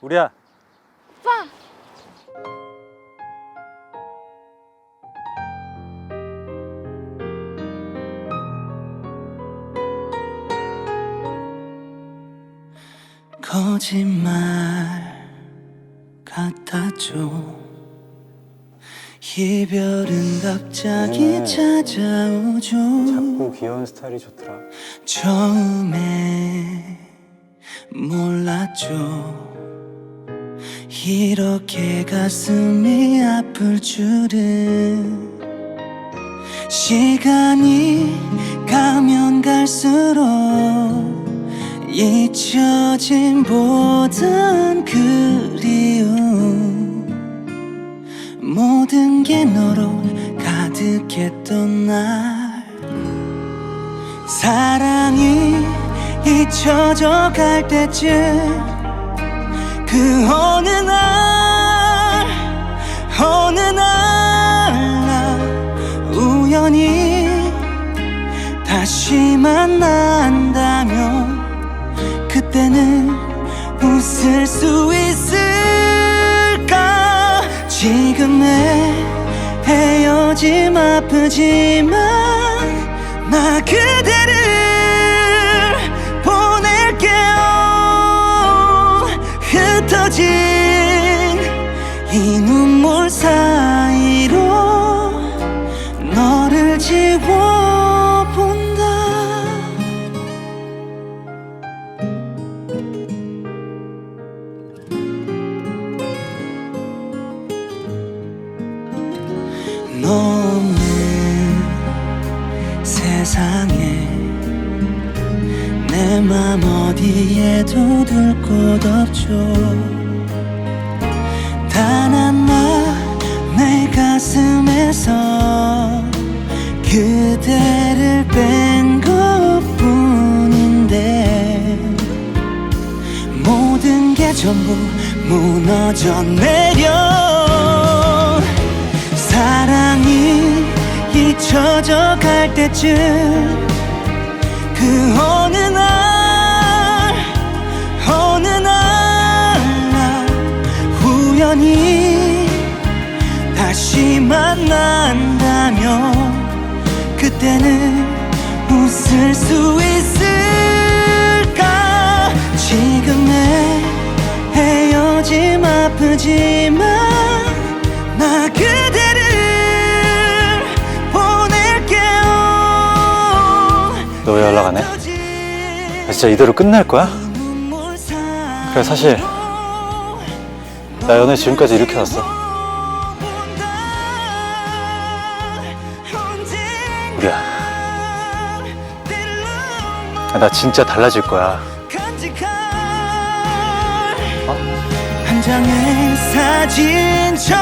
우리야. 오빠. 거짓말 같았죠. 이별은 갑자기 요즘에 찾아오죠. 작고 귀여운 스타일이 좋더라. 처음에 몰랐죠 이렇게 가슴이 아플 줄은 시간이 가면 갈수록 잊혀진 모든 그리움. 모든 게 너로 가득했던 날. 사랑이 잊혀져 갈 때쯤 그 어느 날 어느 날 우연히 다시 만난다면 그때는 웃을 수 있을까? 지금의 헤어짐 아프지만 이 눈물 사이로 너를 지워본다. 너 없는 세상에 내 맘 어디에도 둘곳 없죠 가슴에서 그대를 뺀 것뿐인데 모든 게 전부 무너져 내려. 사랑이 잊혀져 갈 때쯤 그 어느 날 어느 날 우연히 다시 만난다면 그때는 웃을 수 있을까 지금의 헤어짐 아프지만 나 그대를 보낼게요 너 왜 연락 안 해? 아, 진짜 이대로 끝날 거야? 그래 사실 나 연애 지금까지 이렇게 왔어 우리야. 아, 나 진짜 달라질 거야. 어? 한 장의 사진처럼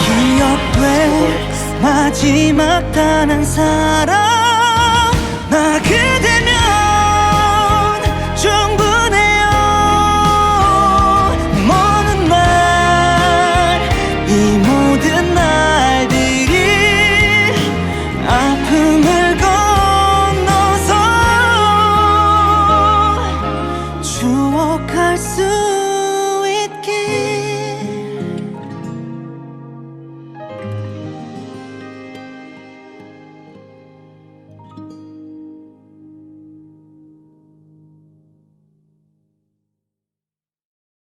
기억돼 마지막 단 한 사람